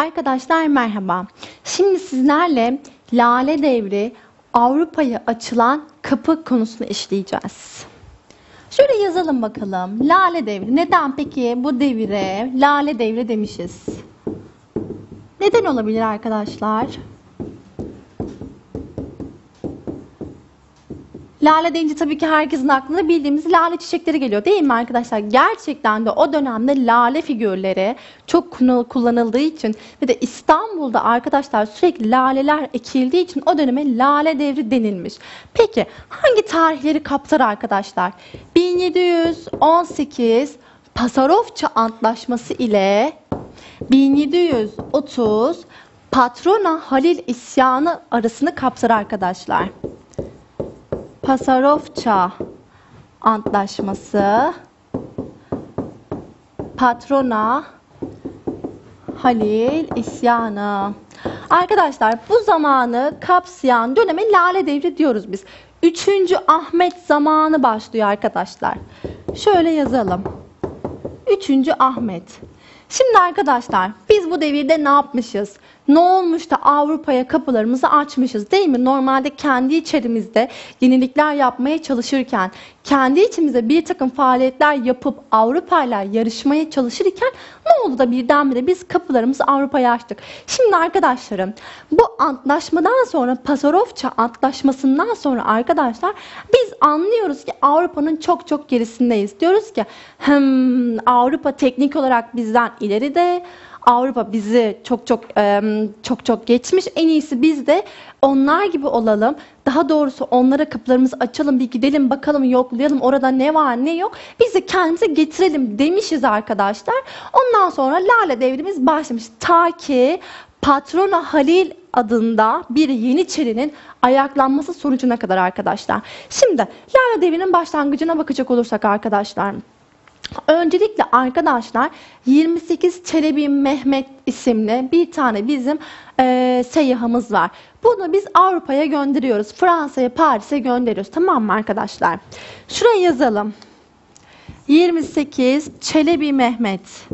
Arkadaşlar merhaba. Şimdi sizlerle Lale Devri Avrupa'ya açılan kapı konusunu işleyeceğiz. Şöyle yazalım bakalım. Lale Devri. Neden peki bu devire Lale Devri demişiz? Neden olabilir arkadaşlar? Lale deyince tabii ki herkesin aklına bildiğimiz lale çiçekleri geliyor değil mi arkadaşlar? Gerçekten de o dönemde lale figürleri çok kullanıldığı için ve de İstanbul'da arkadaşlar sürekli laleler ekildiği için o döneme lale devri denilmiş. Peki hangi tarihleri kapsar arkadaşlar? 1718 Pasarofça Antlaşması ile 1730 Patrona Halil isyanı arasını kapsar arkadaşlar. Pasarofça Antlaşması Patrona Halil isyanı. Arkadaşlar bu zamanı kapsayan döneme Lale Devri diyoruz biz. Üçüncü Ahmet zamanı başlıyor arkadaşlar. Şöyle yazalım. Üçüncü Ahmet. Şimdi arkadaşlar biz bu devirde ne yapmışız? Ne olmuş da Avrupa'ya kapılarımızı açmışız değil mi? Normalde kendi içerimizde yenilikler yapmaya çalışırken, kendi içimizde bir takım faaliyetler yapıp Avrupa'yla yarışmaya çalışırken ne oldu da birdenbire biz kapılarımızı Avrupa'ya açtık? Şimdi arkadaşlarım bu antlaşmadan sonra Pasarofça antlaşmasından sonra arkadaşlar biz anlıyoruz ki Avrupa'nın çok çok gerisindeyiz. Diyoruz ki Avrupa teknik olarak bizden ileride Avrupa bizi çok çok çok çok geçmiş. En iyisi biz de onlar gibi olalım. Daha doğrusu onlara kapılarımızı açalım, bir gidelim bakalım, yoklayalım orada ne var ne yok. Biz de kendimize getirelim demişiz arkadaşlar. Ondan sonra Lale devrimiz başlamış. Ta ki Patrona Halil adında bir Yeniçerinin ayaklanması sonucuna kadar arkadaşlar. Şimdi Lale devrinin başlangıcına bakacak olursak arkadaşlar. Öncelikle arkadaşlar 28 Çelebi Mehmet isimli bir tane bizim e, seyyahımız var. Bunu biz Avrupa'ya gönderiyoruz. Fransa'ya, Paris'e gönderiyoruz. Tamam mı arkadaşlar? Şuraya yazalım. 28 Çelebi Mehmet.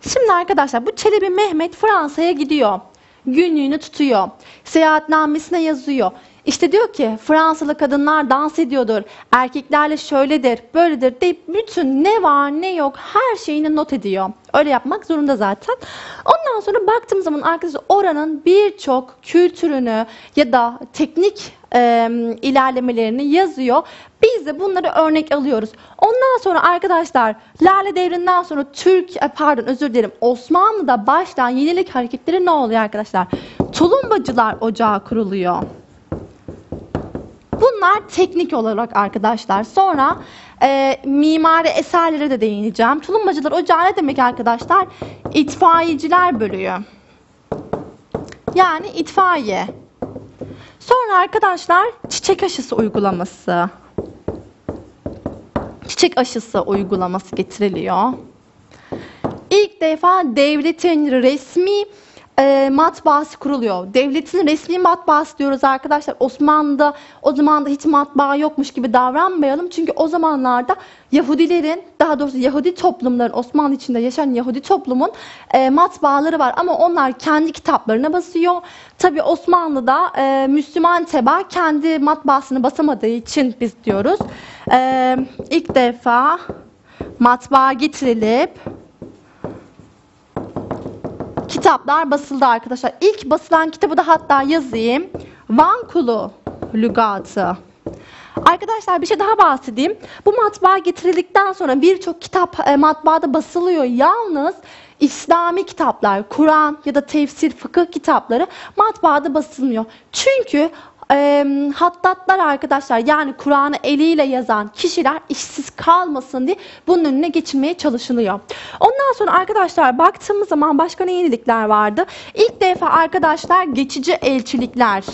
Şimdi arkadaşlar bu Çelebi Mehmet Fransa'ya gidiyor. Günlüğünü tutuyor. Seyahatnamesine yazıyor. İşte diyor ki Fransalı kadınlar dans ediyordur, erkeklerle şöyledir, böyledir deyip bütün ne var ne yok her şeyini not ediyor. Öyle yapmak zorunda zaten. Ondan sonra baktığım zaman arkadaşlar oranın birçok kültürünü ya da teknik e, ilerlemelerini yazıyor. Biz de bunları örnek alıyoruz. Ondan sonra arkadaşlar Lale Devri'nden sonra Türk e, pardon özür dilerim Osmanlı'da başlayan yenilik hareketleri ne oluyor arkadaşlar? Tulumbacılar Ocağı kuruluyor. Bunlar teknik olarak arkadaşlar. Sonra e, mimari eserlere de değineceğim. Tulumbacılar Ocağı ne demek arkadaşlar? İtfaiyeciler bölüğü. Yani itfaiye. Sonra arkadaşlar çiçek aşısı uygulaması. Çiçek aşısı uygulaması getiriliyor. İlk defa devletin resmi e, matbaası kuruluyor. Devletin resmi matbaası diyoruz arkadaşlar. Osmanlı'da o zaman da hiç matbaa yokmuş gibi davranmayalım. Çünkü o zamanlarda Yahudilerin daha doğrusu Yahudi toplumların Osmanlı içinde yaşayan Yahudi toplumun e, matbaaları var. Ama onlar kendi kitaplarına basıyor. Tabi Osmanlı'da e, Müslüman teba kendi matbaasını basamadığı için biz diyoruz. E, ilk defa matbaa getirilip kitaplar basıldı arkadaşlar. İlk basılan kitabı da hatta yazayım. Van Kulu Lügatı. Arkadaşlar bir şey daha bahsedeyim. Bu matbaa getirildikten sonra birçok kitap e, matbaada basılıyor. Yalnız İslami kitaplar, Kur'an ya da tefsir, fıkıh kitapları matbaada basılmıyor. Çünkü e, hattatlar arkadaşlar yani Kur'an'ı eliyle yazan kişiler işsiz kalmasın diye bunun önüne geçilmeye çalışılıyor. Ondan sonra arkadaşlar baktığımız zaman başka ne yenilikler vardı? İlk defa arkadaşlar geçici elçilikler.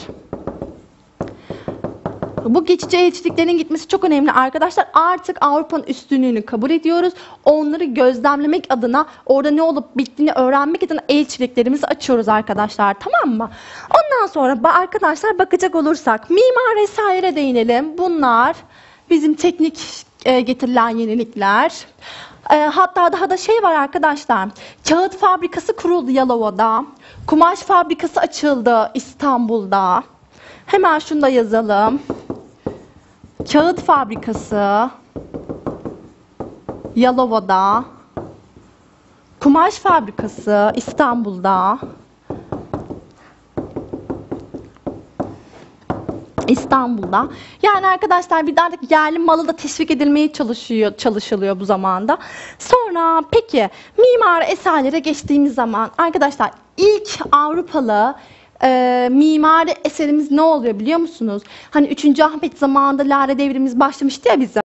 Bu geçici elçiliklerin gitmesi çok önemli arkadaşlar. Artık Avrupa'nın üstünlüğünü kabul ediyoruz. Onları gözlemlemek adına, orada ne olup bittiğini öğrenmek adına elçiliklerimizi açıyoruz arkadaşlar. Tamam mı? Ondan sonra arkadaşlar bakacak olursak mimar vesaire değinelim. Bunlar bizim teknik e, getirilen yenilikler. Ee, hatta daha da şey var arkadaşlar. Kağıt fabrikası kuruldu Yalova'da. Kumaş fabrikası açıldı İstanbul'da. Hemen şunu da yazalım. Kağıt fabrikası Yalova'da. Kumaş fabrikası İstanbul'da. İstanbul'da. Yani arkadaşlar bir artık yerli malı da teşvik edilmeye çalışıyor, çalışılıyor bu zamanda. Sonra peki mimari eserlere geçtiğimiz zaman arkadaşlar ilk Avrupalı e, mimari eserimiz ne oluyor biliyor musunuz? Hani 3. Ahmet zamanında Lale devrimiz başlamıştı ya bizim.